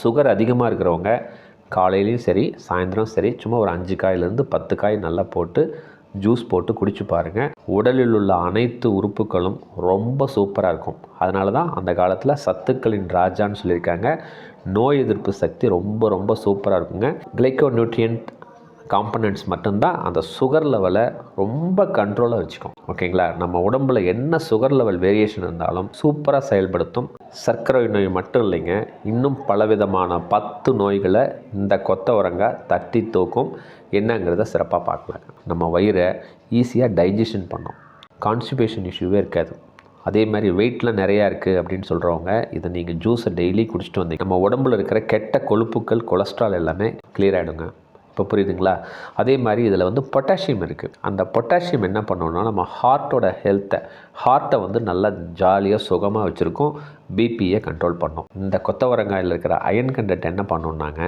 Sugar அதிகமாக இருக்கிறவங்க காலையிலையும் சரி சாயந்தரம் சரி சும்மா ஒரு அஞ்சு காயிலேருந்து பத்து காய் நல்லா போட்டு ஜூஸ் போட்டு குடிச்சு பாருங்கள் உடலில் உள்ள அனைத்து உறுப்புகளும் ரொம்ப சூப்பராக இருக்கும். அதனால தான் அந்த காலத்தில் சத்துக்களின் ராஜான்னு சொல்லியிருக்காங்க. நோய் எதிர்ப்பு சக்தி ரொம்ப ரொம்ப சூப்பராக இருக்குங்க. கிளைக்கோ நியூட்ரியன்ட் காம்பனண்ட்ஸ் மட்டும்தான் அந்த சுகர் லெவலை ரொம்ப கண்ட்ரோலாக வச்சுக்கும். ஓகேங்களா? நம்ம உடம்புல என்ன சுகர் லெவல் வேரியேஷன் இருந்தாலும் சூப்பராக செயல்படுத்தும். சர்க்கரை நோய் மட்டும் இல்லைங்க. இன்னும் பலவிதமான பத்து நோய்களை இந்த கொத்தவரங்காய் தட்டி தூக்கும். என்னங்கிறத சிறப்பாக பார்க்கலாம். நம்ம வயிறை ஈஸியாக டைஜஷன் பண்ணும். கான்ஸ்டிபேஷன் இஷ்யூவே இருக்காது. அதே மாதிரி வெயிட்லாம் நிறையா இருக்குது அப்படின்னு சொல்கிறவங்க இதை நீங்கள் ஜூஸை டெய்லி குடிச்சிட்டு வந்தீங்க. நம்ம உடம்புல இருக்கிற கெட்ட கொழுப்புக்கள் கொலஸ்ட்ரால் எல்லாமே கிளியர் ஆகிடுங்க இப்போ புரியுதுங்களா? அதே மாதிரி இதில் வந்து பொட்டாசியம் இருக்குது அந்த பொட்டாசியம் என்ன பண்ணணும்னா நம்ம ஹார்ட்டோட ஹெல்த்தை ஹார்ட்டை வந்து நல்லா ஜாலியாக சுகமாக வச்சுருக்கோம். பிபியை கண்ட்ரோல் பண்ணும். இந்த கொத்தவரங்காயில் இருக்கிற அயன் கண்டென்ட் என்ன பண்ணணுன்னாங்க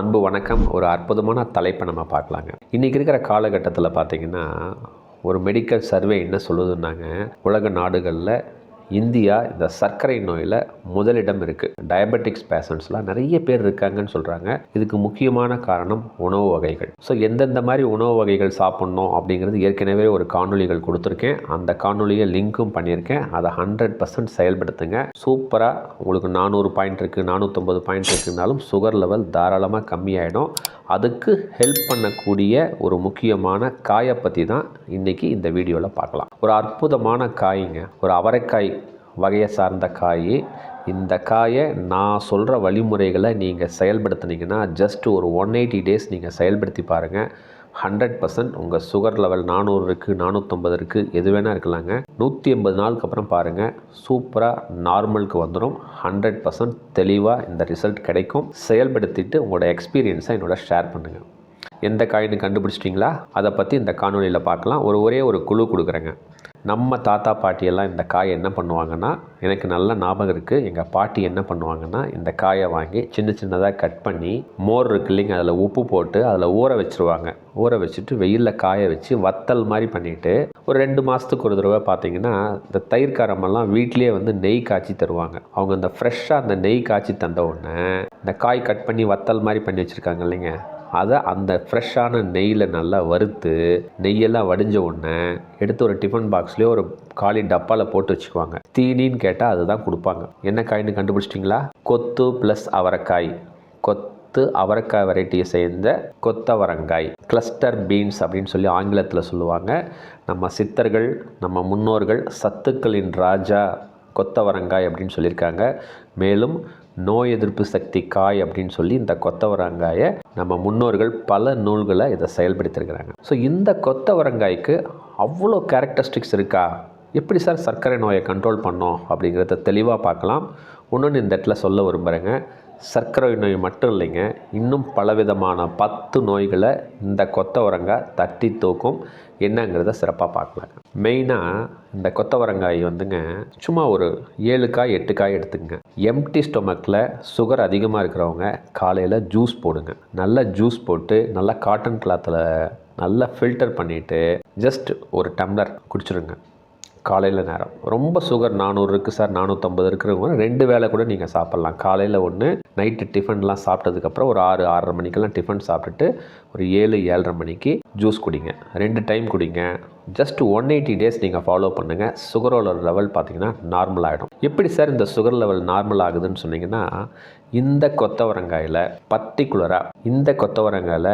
அன்பு வணக்கம். ஒரு அற்புதமான தலைப்பை நம்ம பார்க்கலாங்க. இன்றைக்கி இருக்கிற காலகட்டத்தில் பார்த்தீங்கன்னா ஒரு மெடிக்கல் சர்வே என்ன சொல்லுதுன்னாங்க? உலக நாடுகளில் இந்தியா இந்த சர்க்கரை நோயில் முதலிடம் இருக்குது டயபெட்டிக்ஸ் பேஷண்ட்ஸ்லாம் நிறைய பேர் இருக்காங்கன்னு சொல்கிறாங்க இதுக்கு முக்கியமான காரணம் உணவு வகைகள். ஸோ எந்தெந்த மாதிரி உணவு வகைகள் சாப்பிட்ணும் அப்படிங்கிறது ஏற்கனவே ஒரு காணொலிகள் கொடுத்துருக்கேன். அந்த காணொலியை லிங்க்கும் பண்ணியிருக்கேன். அதை ஹண்ட்ரட் பர்சன்ட் செயல்படுத்துங்க. சூப்பராக உங்களுக்கு நானூறு பாயிண்ட் இருக்குது நானூற்றம்பது பாயிண்ட் இருக்குனாலும் சுகர் லெவல் தாராளமாக கம்மியாயிடும். அதுக்கு ஹெல்ப் பண்ணக்கூடிய ஒரு முக்கியமான காயை பற்றி தான் இன்றைக்கி இந்த வீடியோவில் பார்க்கலாம். ஒரு அற்புதமான காய்ங்க. ஒரு அவரைக்காய் வகையை சார்ந்த காய். இந்த காயை நான் சொல்கிற வழிமுறைகளை நீங்கள் செயல்படுத்துனீங்கன்னா ஜஸ்ட் ஒரு ஒன் எயிட்டி டேஸ் நீங்கள் செயல்படுத்தி பாருங்கள் ஹண்ட்ரட் பர்சன்ட் உங்கள் சுகர் லெவல் நானூறு இருக்குது நானூற்றம்பது இருக்குது எது வேணால் இருக்கலாங்க. நூற்றி எண்பது நாளுக்கு அப்புறம் பாருங்கள் சூப்பராக நார்மலுக்கு வந்துடும் ஹண்ட்ரட் பர்சன்ட் தெளிவாக இந்த ரிசல்ட் கிடைக்கும். செயல்படுத்திட்டு உங்களோட எக்ஸ்பீரியன்ஸை என்னோட ஷேர் பண்ணுங்கள் எந்த காயின்னு கண்டுபிடிச்சிட்டிங்களா? அதை பற்றி இந்த காணொலியில் பார்க்கலாம். ஒரு ஒரே ஒரு குழு கொடுக்குறேங்க. நம்ம தாத்தா பாட்டியெல்லாம் இந்த காயை என்ன பண்ணுவாங்கன்னா எனக்கு நல்ல ஞாபகம் இருக்குது எங்கள் பாட்டி என்ன பண்ணுவாங்கன்னா இந்த காயை வாங்கி சின்ன சின்னதாக கட் பண்ணி மோர் இருக்கு இல்லைங்க அதில் உப்பு போட்டு அதில் ஊற வச்சுருவாங்க. ஊற வச்சுட்டு வெயிலில் காய வச்சு வத்தல் மாதிரி பண்ணிவிட்டு ஒரு ரெண்டு மாதத்துக்கு ஒரு தடவை பார்த்தீங்கன்னா இந்த தயிர் காரமெல்லாம் வீட்லேயே வந்து நெய் காய்ச்சி தருவாங்க. அவங்க அந்த ஃப்ரெஷ்ஷாக அந்த நெய் காய்ச்சி தந்த உடனே இந்த காய் கட் பண்ணி வத்தல் மாதிரி பண்ணி வச்சுருக்காங்க இல்லைங்க அதை அந்த ஃப்ரெஷ்ஷான நெய்யில் நல்லா வறுத்து நெய்யெல்லாம் வடிஞ்ச உடனே எடுத்து ஒரு டிஃபன் பாக்ஸ்லேயே ஒரு காலி டப்பாவில் போட்டு வச்சுக்குவாங்க. தீனின்னு கேட்டால் அதுதான் கொடுப்பாங்க. என்ன காய்னு கண்டுபிடிச்சிட்டிங்களா? கொத்து ப்ளஸ் அவரைக்காய். கொத்து அவரைக்காய் வெரைட்டியை சேர்ந்த கொத்தவரங்காய். கிளஸ்டர் பீன்ஸ் அப்படின்னு சொல்லி ஆங்கிலத்தில் சொல்லுவாங்க. நம்ம சித்தர்கள் நம்ம முன்னோர்கள் சத்துக்களின் ராஜா கொத்தவரங்காய் அப்படின்னு சொல்லியிருக்காங்க. மேலும் நோய் எதிர்ப்பு சக்தி காய் அப்படின்னு சொல்லி இந்த கொத்தவரங்காயை நம்ம முன்னோர்கள் பல நூல்களை இதை செயல்படுத்தியிருக்கிறாங்க ஸோ இந்த கொத்தவரங்காய்க்கு அவ்வளோ கேரக்டரிஸ்டிக்ஸ் இருக்கா? எப்படி சார் சர்க்கரை நோயை கண்ட்ரோல் பண்ணோம் அப்படிங்கிறத தெளிவாக பார்க்கலாம். இன்னொன்று இந்த இடத்துல சொல்ல விரும்புகிறேங்க சர்க்கரை நோய் மட்டும் இல்லைங்க இன்னும் பலவிதமான பத்து நோய்களை இந்த கொத்தவரங்காய் தட்டி தூக்கும். என்னங்கிறத சிறப்பாக பார்க்கலாங்க மெயினாக இந்த கொத்தவரங்காய் வந்துங்க சும்மா ஒரு ஏழு காய் எட்டு காய் எடுத்துங்க எம்டி ஸ்டொமக்கில் சுகர் அதிகமாக இருக்கிறவங்க காலையில் ஜூஸ் போடுங்க. நல்லா ஜூஸ் போட்டு நல்லா காட்டன் கிளாத்தில் நல்லா ஃபில்டர் பண்ணிவிட்டு ஜஸ்ட் ஒரு டம்ளர் குடிச்சிருங்க. காலையில் நேரம். ரொம்ப சுகர் நானூறு இருக்குது சார் நானூற்றம்பது இருக்கிறவங்க ரெண்டு வேளை கூட நீங்கள் சாப்பிட்லாம். காலையில் ஒன்று நைட்டு டிஃபன்லாம் சாப்பிட்டதுக்கப்புறம் ஒரு ஆறு ஆறரை மணிக்கெல்லாம் டிஃபன் சாப்பிட்டுட்டு ஒரு ஏழு ஏழரை மணிக்கு ஜூஸ் குடிங்க. ரெண்டு டைம் குடிங்க. ஜஸ்ட் ஒன் எயிட்டி டேஸ் நீங்கள் ஃபாலோ பண்ணுங்கள் சுகரோட லெவல் பார்த்தீங்கன்னா நார்மல் ஆகிடும் எப்படி சார் இந்த சுகர் லெவல் நார்மல் ஆகுதுன்னு சொன்னீங்கன்னா இந்த கொத்தவரங்காயில் பர்டிகுலராக இந்த கொத்தவரங்காயில்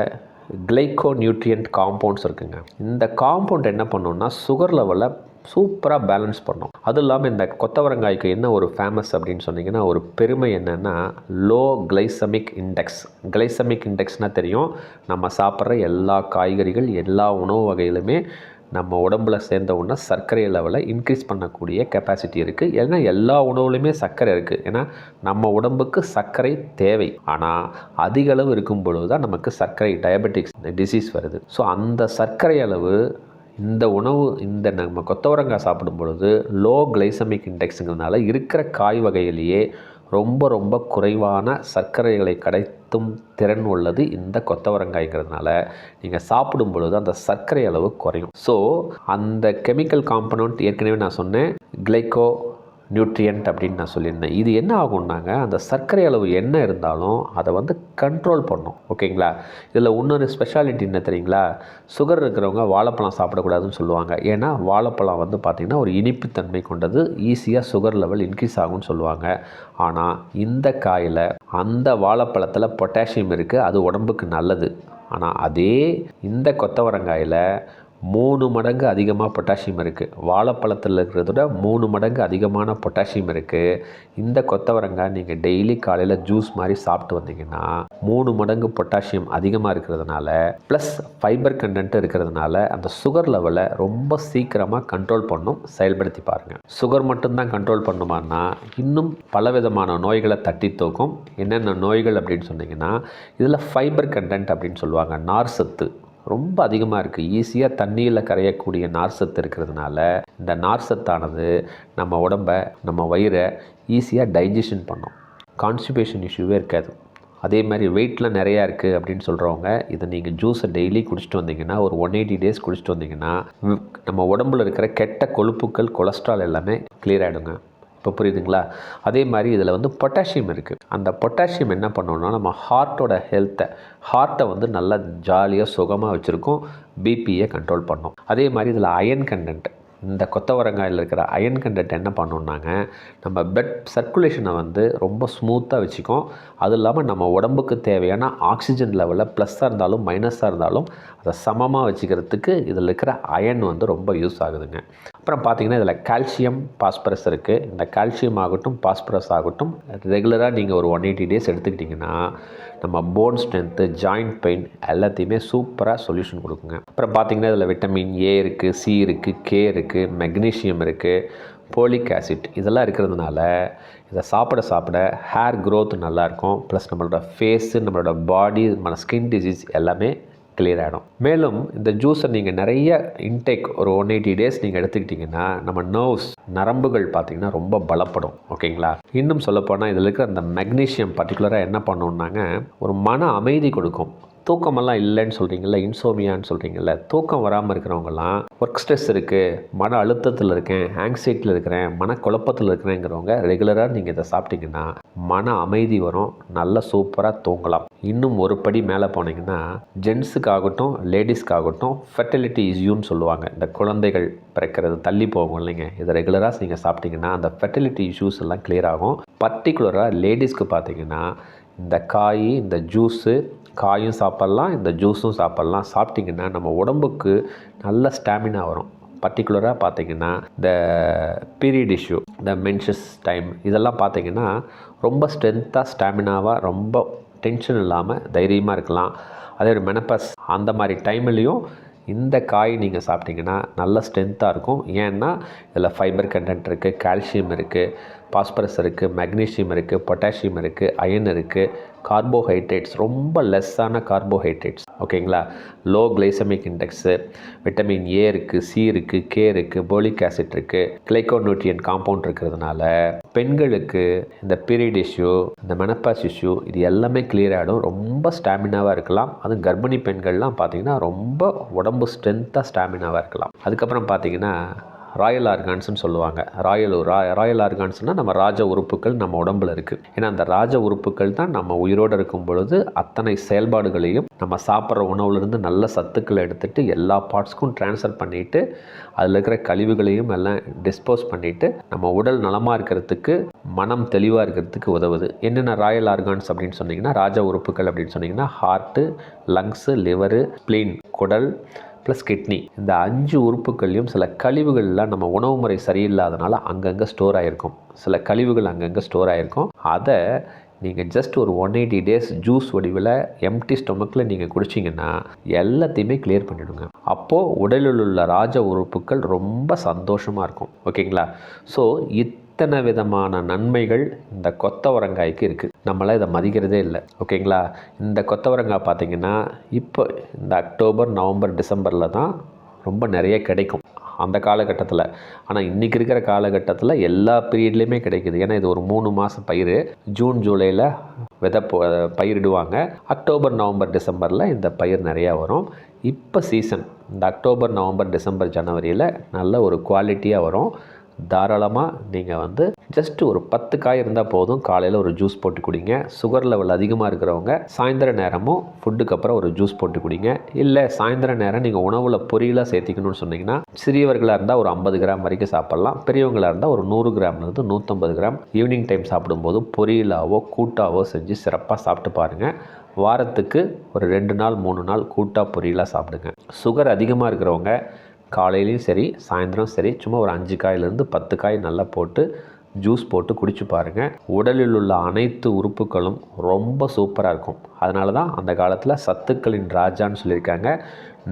கிளைக்கோ நியூட்ரியன்ட் காம்பவுண்ட்ஸ் இருக்குங்க. இந்த காம்பவுண்ட் என்ன பண்ணுன்னா சுகர் லெவலை சூப்பராக பேலன்ஸ் பண்ணும் அதுவும் இல்லாமல் இந்த கொத்தவரங்காய்க்கு என்ன ஒரு ஃபேமஸ் அப்படின்னு சொன்னீங்கன்னா ஒரு பெருமை என்னென்னா லோ கிளைசமிக் இண்டெக்ஸ் கிளைசமிக் இண்டெக்ஸ்னால் தெரியும் நம்ம சாப்பிட்ற எல்லா காய்கறிகள் எல்லா உணவு வகையிலுமே நம்ம உடம்புல சேர்ந்த உடனே சர்க்கரை லெவலை இன்க்ரீஸ் பண்ணக்கூடிய கெப்பாசிட்டி இருக்குது ஏன்னா எல்லா உணவுலையுமே சர்க்கரை இருக்குது ஏன்னா நம்ம உடம்புக்கு சர்க்கரை தேவை. ஆனால் அதிக அளவு இருக்கும் பொழுது தான் நமக்கு சர்க்கரை டயபெட்டிக்ஸ் டிசீஸ் வருது. ஸோ அந்த சர்க்கரை அளவு இந்த உணவு இந்த நம்ம கொத்தவரங்காய் சாப்பிடும் பொழுது லோ கிளைசமிக் இண்டெக்ஸுங்கிறதுனால இருக்கிற காய் வகையிலேயே ரொம்ப ரொம்ப குறைவான சர்க்கரைகளை கடைத்தும் திறன் உள்ளது இந்த கொத்தவரங்காய்ங்கிறதுனால. நீங்கள் சாப்பிடும் பொழுது அந்த சர்க்கரை அளவு குறையும். ஸோ அந்த கெமிக்கல் காம்பனண்ட் ஏற்கனவே நான் சொன்னேன் கிளைக்கோ நியூட்ரியன்ட் அப்படின்னு நான் சொல்லியிருந்தேன். இது என்ன ஆகும்னாங்க அந்த சர்க்கரை அளவு என்ன இருந்தாலும் அதை வந்து கண்ட்ரோல் பண்ணும். ஓகேங்களா? இதில் இன்னொரு ஸ்பெஷாலிட்டி என்ன தெரியுங்களா? சுகர் இருக்கிறவங்க வாழைப்பழம் சாப்பிடக்கூடாதுன்னு சொல்லுவாங்க. ஏன்னா வாழைப்பழம் வந்து பார்த்திங்கன்னா ஒரு இனிப்புத்தன்மை கொண்டது ஈஸியாக சுகர் லெவல் இன்க்ரீஸ் ஆகும்னு சொல்லுவாங்க. ஆனால் இந்த காயில் அந்த வாழைப்பழத்தில் பொட்டாசியம் இருக்குது அது உடம்புக்கு நல்லது. ஆனால் அதே இந்த கொத்தவரங்காயில் மூணு மடங்கு அதிகமாக பொட்டாசியம் இருக்குது வாழைப்பழத்தில் இருக்கிறத விட மூணு மடங்கு அதிகமான பொட்டாசியம் இருக்குது இந்த கொத்தவரங்காய் நீங்கள் டெய்லி காலையில் ஜூஸ் மாதிரி சாப்பிட்டு வந்தீங்கன்னா மூணு மடங்கு பொட்டாசியம் அதிகமாக இருக்கிறதுனால ப்ளஸ் ஃபைபர் கண்டென்ட் இருக்கிறதுனால அந்த சுகர் லெவலை ரொம்ப சீக்கிரமாக கண்ட்ரோல் பண்ணும். செயல்படுத்தி பாருங்கள் சுகர் மட்டும்தான் கண்ட்ரோல் பண்ணுமான்னா இன்னும் பலவிதமான நோய்களை தட்டி தூக்கும். என்னென்ன நோய்கள் அப்படின்னு சொன்னீங்கன்னா இதில் ஃபைபர் கண்டென்ட் அப்படின்னு சொல்லுவாங்க. நார் சத்து. ரொம்ப அதிகமாக இருக்குது ஈஸியாக தண்ணியில் கரையக்கூடிய நார் சத்து இருக்கிறதுனால இந்த நார் சத்தானது நம்ம உடம்ப நம்ம வயிறை ஈஸியாக டைஜஷன் பண்ணும். கான்ஸ்டிபேஷன் இஷ்யூவே இருக்காது. அதே மாதிரி வெயிட்லாம் நிறையா இருக்குது அப்படின்னு சொல்கிறவங்க இதை நீங்கள் ஜூஸை டெய்லி குடிச்சிட்டு வந்தீங்கன்னா ஒரு ஒன் எயிட்டி டேஸ் குடிச்சிட்டு வந்தீங்கன்னா நம்ம உடம்புல இருக்கிற கெட்ட கொழுப்புக்கள் கொலஸ்ட்ரால் எல்லாமே கிளியர் ஆகிடுங்க இப்போ புரியுதுங்களா? அதே மாதிரி இதில் வந்து பொட்டாசியம் இருக்குது அந்த பொட்டாசியம் என்ன பண்ணணும்னா நம்ம ஹார்ட்டோட ஹெல்த்தை ஹார்ட்டை வந்து நல்லா ஜாலியாக சுகமாக வச்சுருக்கோம். பிபியை கண்ட்ரோல் பண்ணும். அதே மாதிரி இதில் அயன் கண்டென்ட் இந்த கொத்தவரங்காயில் இருக்கிற அயன் கண்டென்ட் என்ன பண்ணணுன்னாங்க நம்ம பெட் சர்க்குலேஷனை வந்து ரொம்ப ஸ்மூத்தாக வச்சுக்கும். அது இல்லாமல் நம்ம உடம்புக்கு தேவையான ஆக்சிஜன் லெவலில் ப்ளஸ்ஸாக இருந்தாலும் மைனஸாக இருந்தாலும் அதை சமமாக வச்சுக்கிறதுக்கு இதில் இருக்கிற அயன் வந்து ரொம்ப யூஸ் ஆகுதுங்க. அப்புறம் பார்த்திங்கன்னா இதில் கால்சியம் பாஸ்பரஸ் இருக்குது இந்த கால்சியம் ஆகட்டும் பாஸ்பரஸ் ஆகட்டும் ரெகுலராக நீங்கள் ஒரு ஒன் எயிட்டி டேஸ் எடுத்துக்கிட்டிங்கன்னா நம்ம போன் ஸ்ட்ரென்த்து ஜாயிண்ட் பெயின் எல்லாத்தையுமே சூப்பராக சொல்யூஷன் கொடுக்குங்க. அப்புறம் பார்த்தீங்கன்னா இதில் விட்டமின் ஏ இருக்குது சி இருக்குது கே இருக்குது மெக்னீஷியம் இருக்குது போலிக் ஆசிட் இதெல்லாம் இருக்கிறதுனால இதை சாப்பிட சாப்பிட ஹேர் க்ரோத் நல்லாயிருக்கும். ப்ளஸ் நம்மளோட ஃபேஸு நம்மளோட பாடி நம்ம ஸ்கின் டிசீஸ் எல்லாமே கிளியர் ஆகிடும் மேலும் இந்த ஜூஸை நீங்கள் நிறைய இன்டேக் ஒரு ஒன் எயிட்டி டேஸ் நீங்கள் எடுத்துக்கிட்டிங்கன்னா நம்ம நர்வ்ஸ் நரம்புகள் பார்த்தீங்கன்னா ரொம்ப பலப்படும். ஓகேங்களா? இன்னும் சொல்லப்போனால் இதில் இருக்கிற அந்த மெக்னீஷியம் பர்டிகுலராக என்ன பண்ணணுன்னாங்க ஒரு மன அமைதி கொடுக்கும். தூக்கமெல்லாம் இல்லைன்னு சொல்கிறீங்கல்ல இன்சோமியான்னு சொல்கிறீங்கல்ல தூக்கம் வராமல் இருக்கிறவங்கலாம் ஒர்க் ஸ்ட்ரெஸ் இருக்குது மன அழுத்தத்தில் இருக்கேன் ஆங்ஸைட்டியில் இருக்கிறேன் மன குழப்பத்தில் இருக்கிறேங்கிறவங்க ரெகுலராக நீங்கள் இதை சாப்பிட்டீங்கன்னா மன அமைதி வரும் நல்லா சூப்பராக தூங்கலாம். இன்னும் ஒரு படி மேலே போனீங்கன்னா ஜென்ஸுக்காகட்டும் லேடிஸ்க்காகட்டும் ஃபெர்டிலிட்டி இஸ்யூன்னு சொல்லுவாங்க. இந்த குழந்தைகள் பிறக்கிறது தள்ளி போகும் இல்லைங்க. இதை ரெகுலராக நீங்கள் சாப்பிட்டீங்கன்னா அந்த ஃபெர்டிலிட்டி இஷ்யூஸ் எல்லாம் கிளியர் ஆகும். பர்டிகுலராக லேடிஸ்க்கு பார்த்தீங்கன்னா இந்த காய் இந்த ஜூஸு காயும் சாப்பிட்லாம் இந்த ஜூஸும் சாப்பிட்லாம். சாப்பிட்டிங்கன்னா நம்ம உடம்புக்கு நல்ல ஸ்டாமினா வரும். பர்டிகுலராக பார்த்தீங்கன்னா இந்த பீரியட் இஷ்யூ இந்த மென்ஷஸ் டைம் இதெல்லாம் பார்த்தீங்கன்னா ரொம்ப ஸ்ட்ரென்த்தாக ஸ்டாமினாவாக ரொம்ப டென்ஷன் இல்லாமல் தைரியமாக இருக்கலாம். அதே ஒரு மெனப்பஸ் அந்த மாதிரி டைம்லேயும் இந்த காய் நீங்கள் சாப்பிட்டிங்கன்னா நல்ல ஸ்ட்ரென்த்தாக இருக்கும். ஏன்னா இதில் ஃபைபர் கண்டென்ட் இருக்குது கால்சியம் இருக்குது பாஸ்பரஸ் இருக்குது மெக்னீஷியம் இருக்குது பொட்டாசியம் இருக்குது அயன் இருக்குது கார்போஹைட்ரேட்ஸ் ரொம்ப லெஸ்ஸான கார்போஹைட்ரேட்ஸ் ஓகேங்களா low glycemic index vitamin A இருக்குது சி இருக்குது கே இருக்குது போலிக் ஆசிட் இருக்குது கிளைகோநியூட்ரியன் காம்பவுண்ட் இருக்கிறதுனால பெண்களுக்கு இந்த பீரியட் இஷ்யூ இந்த மெனப்பாஸ் இஷ்யூ இது எல்லாமே கிளியர் ஆகிடும் ரொம்ப ஸ்டாமினாவாக இருக்கலாம். அதுவும் கர்ப்பிணி பெண்கள்லாம் பார்த்தீங்கன்னா ரொம்ப உடம்பு ஸ்ட்ரென்த்தாக ஸ்டாமினாவாக இருக்கலாம். அதுக்கப்புறம் பார்த்தீங்கன்னா ராயல் ஆர்கான்ஸ்னு சொல்லுவாங்க. ராயல் ரா ராயல் ஆர்கான்ஸ்னால் நம்ம ராஜ உறுப்புகள் நம்ம உடம்புல இருக்குது ஏன்னா அந்த ராஜ உறுப்புகள் தான் நம்ம உயிரோடு இருக்கும் பொழுது அத்தனை செயல்பாடுகளையும் நம்ம சாப்பிட்ற உணவுலேருந்து நல்ல சத்துக்களை எடுத்துகிட்டு எல்லா பார்ட்ஸ்க்கும் ட்ரான்ஸ்ஃபர் பண்ணிவிட்டு அதில் இருக்கிற கழிவுகளையும் எல்லாம் டிஸ்போஸ் பண்ணிவிட்டு நம்ம உடல் நலமாக இருக்கிறதுக்கு மனம் தெளிவாக இருக்கிறதுக்கு உதவுது. என்னென்ன ராயல் ஆர்கான்ஸ் அப்படின்னு சொன்னிங்கன்னா ராஜ உறுப்புகள் அப்படின்னு சொன்னீங்கன்னா ஹார்ட்டு லங்ஸு லிவரு ஸ்ப்ளீன் குடல் ப்ளஸ் கிட்னி இந்த அஞ்சு உறுப்புகள்லையும் சில கழிவுகள்லாம் நம்ம உணவு முறை சரியில்லாதனால அங்கங்கே ஸ்டோர் ஆகிருக்கும் சில கழிவுகள் அங்கங்கே ஸ்டோர் ஆகிருக்கும் அதை நீங்கள் ஜஸ்ட் ஒரு ஒன் எயிட்டி டேஸ் ஜூஸ் வடிவில் எம்டி ஸ்டொமக்கில் நீங்கள் குடிச்சிங்கன்னா எல்லாத்தையுமே கிளியர் பண்ணிவிடுங்க அப்போது உடலில் உள்ள ராஜ உறுப்புகள் ரொம்ப சந்தோஷமாக இருக்கும். ஓகேங்களா ஸோ இத் இத்தனை விதமான நன்மைகள் இந்த கொத்தவரங்காய்க்கு இருக்குது நம்மளாம் இதை மதிக்கிறதே இல்லை. ஓகேங்களா? இந்த கொத்தவரங்காய் பார்த்தீங்கன்னா இப்போ இந்த அக்டோபர் நவம்பர் டிசம்பரில் தான் ரொம்ப நிறைய கிடைக்கும். அந்த காலகட்டத்தில். ஆனால் இன்றைக்கி இருக்கிற காலகட்டத்தில் எல்லா பீரியட்லேயுமே கிடைக்குது. ஏன்னா இது ஒரு மூணு மாதம் பயிர் ஜூன் ஜூலையில் விதை பயிரிடுவாங்க. அக்டோபர் நவம்பர் டிசம்பரில் இந்த பயிர் நிறையா வரும். இப்போ சீசன் இந்த அக்டோபர் நவம்பர் டிசம்பர் ஜனவரியில் நல்ல ஒரு குவாலிட்டியாக வரும். தாராளமாக நீங்கள் வந்து ஜஸ்ட் ஒரு பத்து காய் இருந்தால் போதும். காலையில் ஒரு ஜூஸ் போட்டு குடிங்க. சுகர் லெவல் அதிகமாக இருக்கிறவங்க சாயந்தர நேரமும் ஃபுட்டுக்கு அப்புறம் ஒரு ஜூஸ் போட்டு குடிங்க. இல்லை சாயந்தர நேரம் நீங்கள் உணவில் பொரியலாக சேர்த்திக்கணும்னு சொன்னீங்கன்னா சிறியவர்களாக இருந்தால் ஒரு ஐம்பது கிராம் வரைக்கும் சாப்பிட்லாம். பெரியவங்களாக இருந்தால் ஒரு நூறு கிராம்லேருந்து நூற்றம்பது கிராம் ஈவினிங் டைம் சாப்பிடும்போது பொரியலாவோ கூட்டாவோ செஞ்சு சிறப்பாக சாப்பிட்டு பாருங்கள் வாரத்துக்கு ஒரு ரெண்டு நாள் மூணு நாள் கூட்டாக பொரியலாக சாப்பிடுங்க. சுகர் அதிகமாக இருக்கிறவங்க காலையிலையும் சரி சாயந்தரம் சரி சும்மா ஒரு அஞ்சு காயிலேருந்து பத்து காய் நல்லா போட்டு ஜூஸ் போட்டு குடிச்சு பாருங்கள் உடலில் உள்ள அனைத்து உறுப்புகளும் ரொம்ப சூப்பராக இருக்கும். அதனால தான் அந்த காலத்தில் சத்துக்களின் ராஜான்னு சொல்லியிருக்காங்க.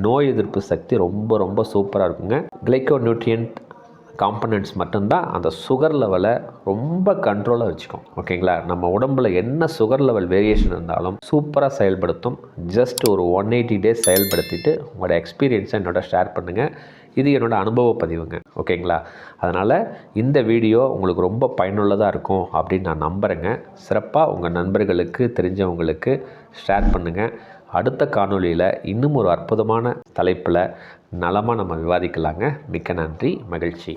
நோய் எதிர்ப்பு சக்தி ரொம்ப ரொம்ப சூப்பராக இருக்குங்க. கிளைக்கோ நியூட்ரியன்ட் காம்பனண்ட்ஸ் மட்டும்தான் அந்த சுகர் லெவலை ரொம்ப கண்ட்ரோலாக வச்சுக்கும். ஓகேங்களா? நம்ம உடம்புல என்ன சுகர் லெவல் வேரியேஷன் இருந்தாலும் சூப்பராக செயல்படுத்தும். ஜஸ்ட் ஒரு ஒன் எயிட்டி டேஸ் செயல்படுத்திட்டு உங்களோட எக்ஸ்பீரியன்ஸை என்னோட ஷேர் பண்ணுங்கள் இது என்னோடய அனுபவ பதிவுங்க. ஓகேங்களா? அதனால் இந்த வீடியோ உங்களுக்கு ரொம்ப பயனுள்ளதாக இருக்கும் அப்படின்னு நான் நம்புகிறேங்க சிறப்பாக உங்கள் நண்பர்களுக்கு தெரிஞ்சவங்களுக்கு ஷேர் பண்ணுங்கள் அடுத்த காணொளியில் இன்னும் ஒரு அற்புதமான தலைப்பில் நலமாக நம்ம விவாதிக்கலாங்க. மிக்க நன்றி மகிழ்ச்சி.